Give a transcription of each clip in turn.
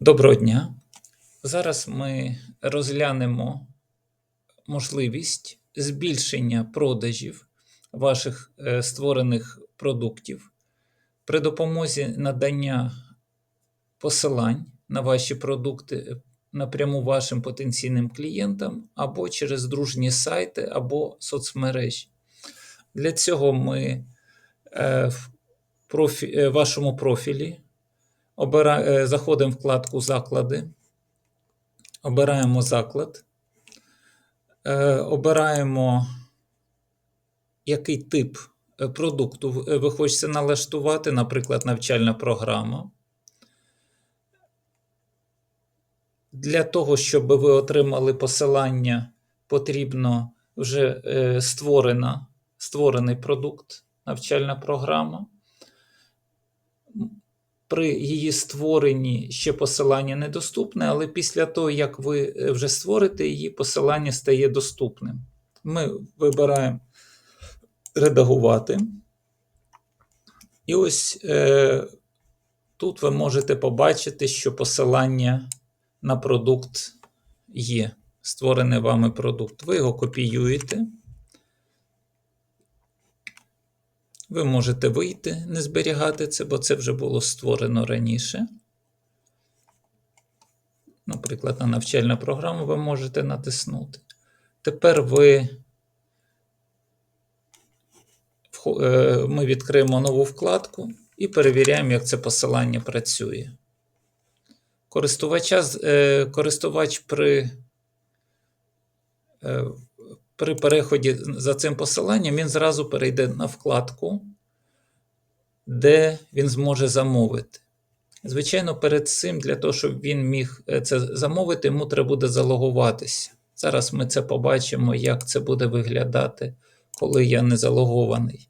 Доброго дня. Зараз ми розглянемо можливість збільшення продажів ваших е, створених продуктів при допомозі надання посилань на ваші продукти напряму вашим потенційним клієнтам або через дружні сайти або соцмережі. Для цього ми е, в профі, е, вашому профілі обира, е, заходимо в вкладку Заклади, обираємо заклад, е, обираємо, який тип е, продукту ви- хочете налаштувати, наприклад, навчальна програма. Для того, щоб ви отримали посилання, потрібно вже створена, створений продукт, навчальна програма. При її створенні ще посилання недоступне, але після того, як ви е, вже створите її, посилання стає доступним. Ми вибираємо редагувати. І ось е, тут ви можете побачити, що посилання на продукт є. Створений вами продукт. Ви його копіюєте. Ви можете вийти, не зберігати це, бо це вже було створено раніше. Наприклад, на навчальну програму ви можете натиснути. Тепер ви е, ми відкриємо нову вкладку і перевіряємо, як це посилання працює. Користувача, е, користувач при, е, при переході за цим посиланням він зразу перейде на вкладку, де він зможе замовити. Звичайно, перед цим, для того, щоб він міг е, це замовити, йому треба буде залогуватися. Зараз ми це побачимо, як це буде виглядати, коли я не залогований.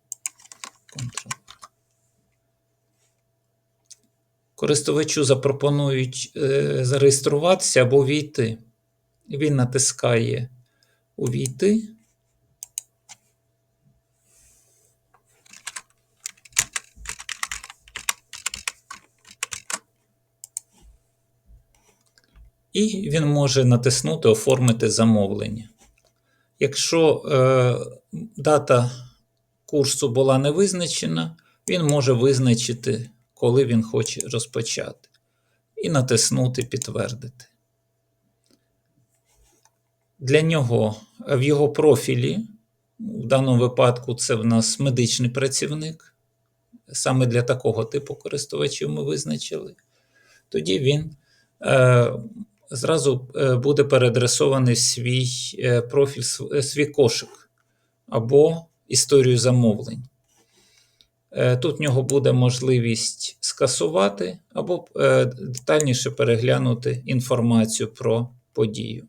Користувачу запропонують е, зареєструватися або війти. Він натискає Увійти. І він може натиснути Оформити замовлення. Якщо е, дата курсу була не визначена, він може визначити, коли він хоче розпочати, і натиснути Підтвердити. Для нього е, в його профілі, в даному випадку, це в нас медичний працівник. Саме для такого типу користувачів ми визначили. Тоді він е, зразу е, буде переадресований свій е, профіль, свій кошик або історію замовлень. Тут в нього буде можливість скасувати або детальніше переглянути інформацію про подію.